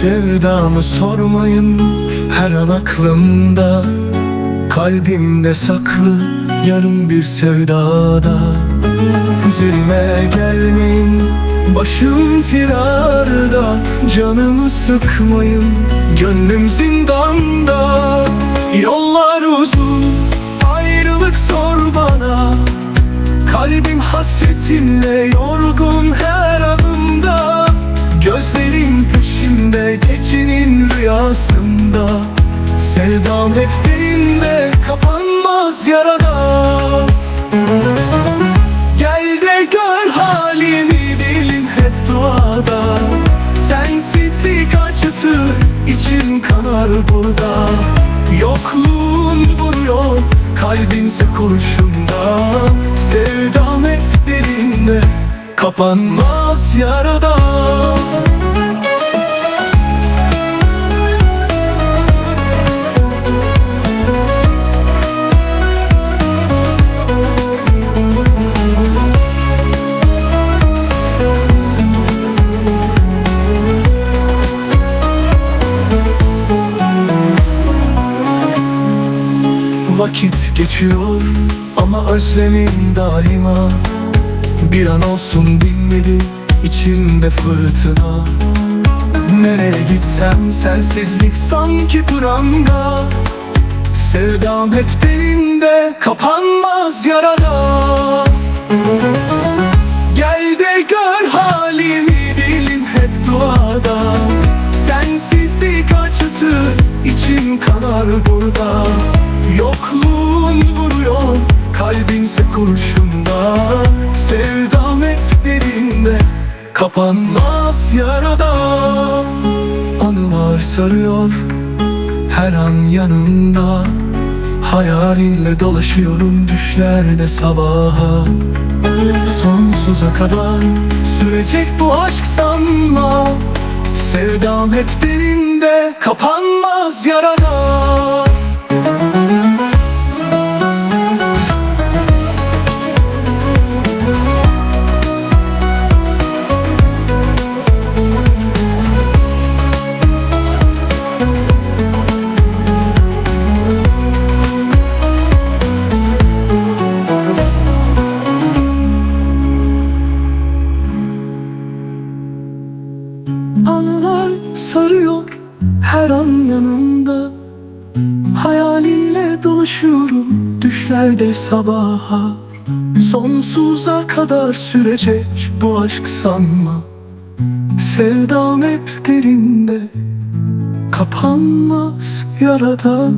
Sevdamı sormayın her an aklımda. Kalbimde saklı yarım bir sevdada. Üzerime gelmeyin başım firarda. Canımı sıkmayın gönlüm zindanda. Yollar uzun ayrılık zor bana. Kalbim hasretinle yorgun Sevdam hep derinde kapanmaz yarada. Gel de gör halimi dilim hep duada. Sensizlik acıtır içim kanar burada. Yokluğun vuruyor kalbimse kurşunda. Sevdam hep derinde kapanmaz yarada Vakit geçiyor ama özlemim daima. Bir an olsun dinmedi içimde fırtına. Nereye gitsem sensizlik sanki buramda Sevdam hep derinde kapanmaz yarada. Gel de gör halimi dilin hep duada. Sensizlik acıtır içim kanar burada kurşunda Sevdam hep derinde kapanmaz yarada. Anılar sarıyor her an yanımda Hayalinle dolaşıyorum düşlerde sabaha. Sonsuza kadar sürecek bu aşk sanma Sevdam hep derinde kapanmaz yarada her an yanımda Hayalinle dolaşıyorum düşlerde sabaha. Sonsuza kadar sürecek bu aşk sanma. Sevdam hep derinde Kapanmaz yarada